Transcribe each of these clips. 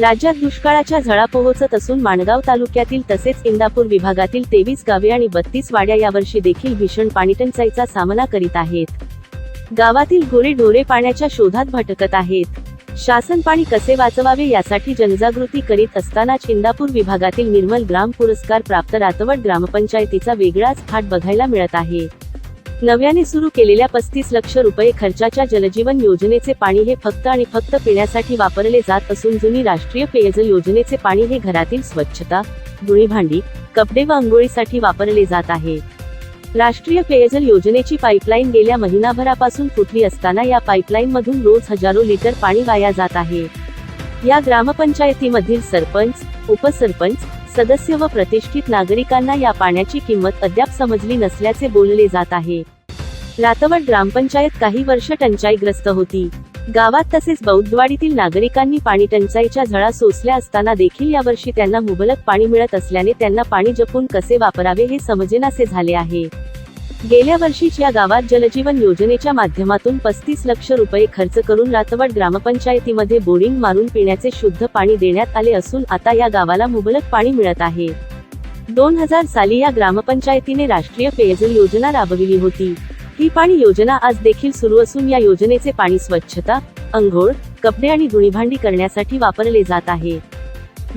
राज्यात दुष्काळाच्या झळा पोहोचत असून माणगाव तालुक्यातील तसेच इंदापूर विभागातील तेवीस गावे आणि बत्तीस वाड्या यावर्षी देखील भीषण पाणीटंचाईचा सामना करीत आहेत. गावातील गोरे ढोरे पाण्याच्या शोधात भटकत आहेत. शासन पाणी कसे वाचवावे यासाठी जनजागृती करीत असतानाच इंदापूर विभागातील निर्मल ग्राम पुरस्कार प्राप्त रातवड ग्रामपंचायतीचा वेगळाच थाट बघायला मिळत आहे. नव्याने सुरू केलेल्या पस्तीस लक्ष रुपये खर्चाच्या जलजीवन योजनेचे पाणी हे फक्त आणि फक्त पिण्यासाठी वापरले जात असून जुनी राष्ट्रीय पेयजल योजनेचे पाणी हे घरातील स्वच्छता धुणी भांडी कपडे व आंघोळीसाठी वापरले जात आहे. राष्ट्रीय पेयजल योजनेची पाईपलाईन गेल्या महिनाभरापासून फुटली असताना या पाईपलाईन मधून रोज हजारो लिटर पाणी वाया जात आहे. या ग्रामपंचायतीमधील सरपंच उपसरपंच सदस्य व प्रतिष्ठित नागरिकांना या पाण्याची किंमत अद्याप समजली नसल्याचे बोलले जात आहे. रातवड ग्रामपंचायत काही वर्ष टंचाईग्रस्त होती. गावात तसेच बौद्धवाडीतील नागरिकांनी पाणी टंचाईच्या झळा सोसल्या असताना देखील यावर्षी त्यांना मुबलक पाणी मिळत असल्याने त्यांना पाणी जपून कसे वापरावे हे समजेनासे झाले आहे. गेल्या वर्षीच या गावात जलजीवन योजनेच्या माध्यमातून पस्तीस लक्ष रुपये खर्च करून रातवड ग्रामपंचायतीमध्ये बोरिंग मारून पिण्याचे शुद्ध पाणी देण्यात आले असून आता या गावाला मुबलक पाणी मिळत आहे. दोन हजार साली या ग्रामपंचायतीने राष्ट्रीय पेयजल योजना राबविली होती. ही पाणी योजना आज देखील सुरू असून या योजनेचे पाणी स्वच्छता अंघोळ कपडे आणि धुणीभांडी करण्यासाठी वापरले जात आहे.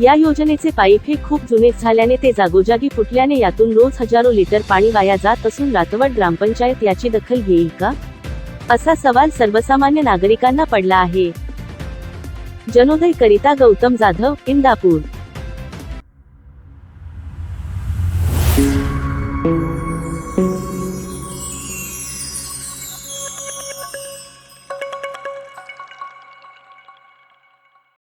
या योजनेचे पाईप हे खूप जुने झाल्याने ते जागोजागी फुटल्याने यातून रोज हजारो लिटर पाणी वाया जात असून रातवड ग्रामपंचायत याची दखल घेईल का? असा सवाल सर्वसामान्य नागरिकांना पडला आहे. जनोदय करिता गौतम जाधव इंदापूर.